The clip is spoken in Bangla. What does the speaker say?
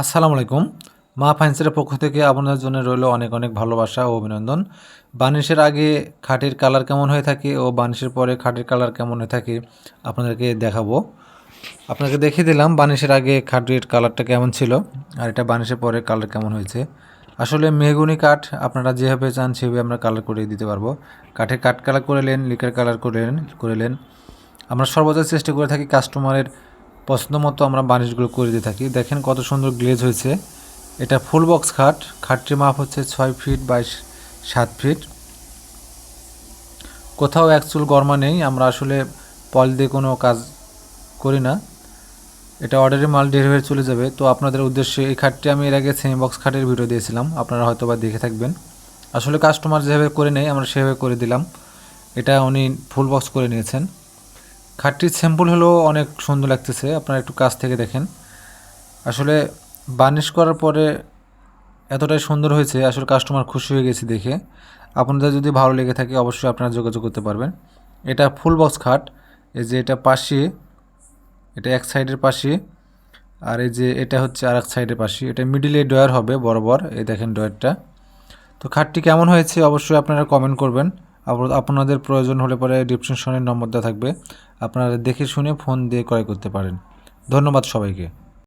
আসসালামু আলাইকুম। মা ফাইন্সের পক্ষ থেকে আপনাদের জন্য রইল অনেক অনেক ভালোবাসা ও অভিনন্দন। বানিশের আগে খাটের কালার কেমন হয়ে থাকে ও বানিশের পরে খাটের কালার কেমন হয়ে থাকে আপনাদেরকে দেখাবো। আপনাকে দেখিয়ে দিলাম বানিশের আগে খাটের কালারটা কেমন ছিল আর এটা বানিশের পরে কালার কেমন হয়েছে। আসলে মেহগুনি কাঠ আপনারা যেভাবে চান সেভাবে আমরা কালার করে দিতে পারব। কাঠের কাঠ কালার করে নেন, লিকার কালার করে নেন করে নেন। আমরা সর্বদা চেষ্টা করে থাকি কাস্টমারের পছন্দ মতো আমরা বানিশগুলো করে দিয়ে থাকি। দেখেন কত সুন্দর গ্লেজ হয়েছে। এটা ফুল বক্স খাট। খাটটির মাপ হচ্ছে ছয় ফিট বাই সাত ফিট। কোথাও অ্যাকচুয়াল গরমা নেই। আমরা আসলে পল দিয়ে কোনো কাজ করি না। এটা অর্ডারের মাল ডেলিভারি চলে যাবে। তো আপনাদের উদ্দেশ্যে এই খাটটি আমি এর আগে সেমি বক্স খাটের ভিডিও দিয়েছিলাম। আপনারা হয়তো বা দেখে থাকবেন। আসলে কাস্টমার যেভাবে করে নেয়, আমরা সেভাবে করে দিলাম। এটা উনি ফুল বক্স করে নিয়েছেন। খাটটির স্যাম্পল হলেও অনেক সুন্দর লাগতেছে, আপনারা একটু কাছ থেকে দেখেন। আসলে বার্নিশ করার পরে এতটাই সুন্দর হয়েছে, আসলে কাস্টমার খুশি হয়ে গেছে দেখে। আপনাদের যদি ভালো লেগে থাকে অবশ্যই আপনারা যোগাযোগ করতে পারবেন। এটা ফুল বক্স খাট, এই যে এটা পাশে, এটা এক সাইডের পাশে, আর এই যে এটা হচ্ছে আর এক সাইডের পাশে। এটা মিডিলে ডয়ার হবে, বরাবর, এই দেখেন ডয়ারটা তো খাটটি কেমন হয়েছে অবশ্যই আপনারা কমেন্ট করবেন। আপনাদের প্রয়োজন হলে পরে ডিসক্রিপশনের নম্বর দেওয়া থাকবে। আপনারা দেখে শুনে ফোন দিয়ে ক্রয় করতে পারেন। ধন্যবাদ সবাইকে।